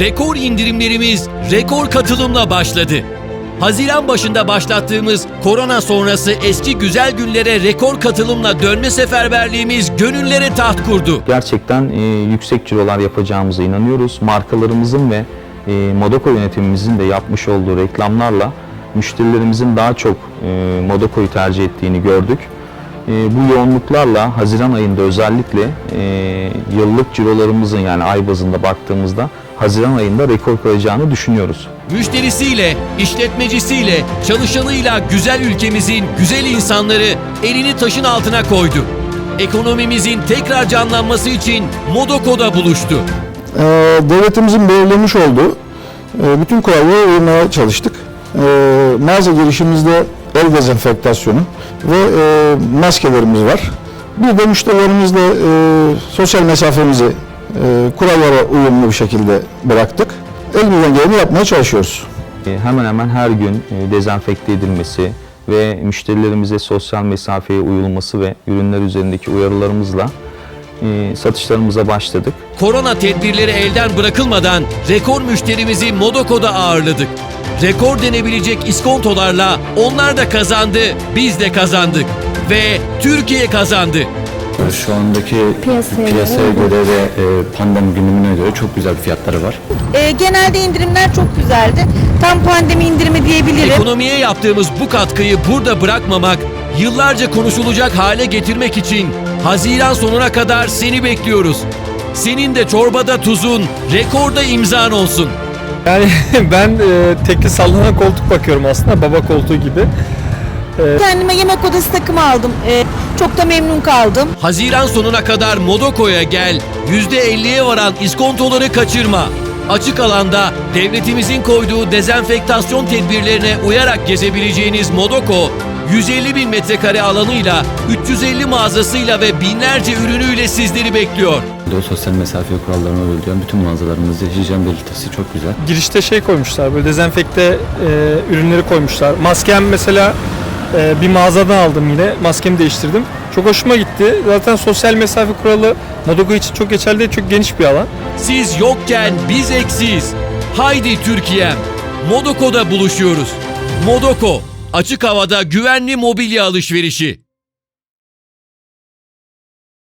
rekor indirimlerimiz rekor katılımla başladı. Haziran başında başlattığımız korona sonrası eski güzel günlere rekor katılımla dönme seferberliğimiz gönüllere taht kurdu. Gerçekten e, yüksek cirolar yapacağımıza inanıyoruz. Markalarımızın ve e, Modoko yönetimimizin de yapmış olduğu reklamlarla müşterilerimizin daha çok e, Modoko'yu tercih ettiğini gördük. E, bu yoğunluklarla Haziran ayında özellikle e, yıllık cirolarımızın yani ay bazında baktığımızda Haziran ayında rekor kıracağını düşünüyoruz. Müşterisiyle, işletmecisiyle, çalışanıyla güzel ülkemizin güzel insanları elini taşın altına koydu. Ekonomimizin tekrar canlanması için Modoko'da buluştu. Ee, devletimizin belirlemiş olduğu e, bütün kurallara uymaya çalıştık. Ee, mağaza girişimizde el dezenfektasyonu ve e, maskelerimiz var. Bir de müşterilerimizle e, sosyal mesafemizi e, kurallara uyumlu bir şekilde bıraktık. Elimizden geleni yapmaya çalışıyoruz. E, hemen hemen her gün e, dezenfekte edilmesi ve müşterilerimize sosyal mesafeye uyulması ve ürünler üzerindeki uyarılarımızla e, satışlarımıza başladık. Korona tedbirleri elden bırakılmadan rekor müşterimizi Modoko'da ağırladık. Rekor denebilecek iskontolarla onlar da kazandı, biz de kazandık. Ve Türkiye kazandı. Şu andaki Piyasaya piyasaya, göre, göre ve e, pandemi günümüne göre çok güzel fiyatları var. Ee, genelde indirimler çok güzeldi. Tam pandemi indirimi diyebilirim. Ekonomiye yaptığımız bu katkıyı burada bırakmamak, yıllarca konuşulacak hale getirmek için Haziran sonuna kadar seni bekliyoruz. Senin de çorbada tuzun, rekorda imzan olsun. Yani ben e, tekli sallanan koltuk bakıyorum aslında baba koltuğu gibi. Kendime yemek odası takımı aldım. Ee, çok da memnun kaldım. Haziran sonuna kadar Modoko'ya gel, %50'ye varan iskontoları kaçırma. Açık alanda devletimizin koyduğu dezenfektasyon tedbirlerine uyarak gezebileceğiniz Modoko, 150 bin metrekare alanıyla, 350 mağazasıyla ve binlerce ürünüyle sizleri bekliyor. O sosyal mesafe kurallarına uyulayan bütün mağazalarımızda hijyen belirtisi çok güzel. Girişte şey koymuşlar böyle dezenfekte e, ürünleri koymuşlar. Maskem mesela bir mağazadan aldım yine maskemi değiştirdim. Çok hoşuma gitti. Zaten sosyal mesafe kuralı Modogo için çok geçerli değil, çok geniş bir alan. Siz yokken biz eksiyiz. Haydi Türkiye'm. Modoko'da buluşuyoruz. Modoko, açık havada güvenli mobilya alışverişi.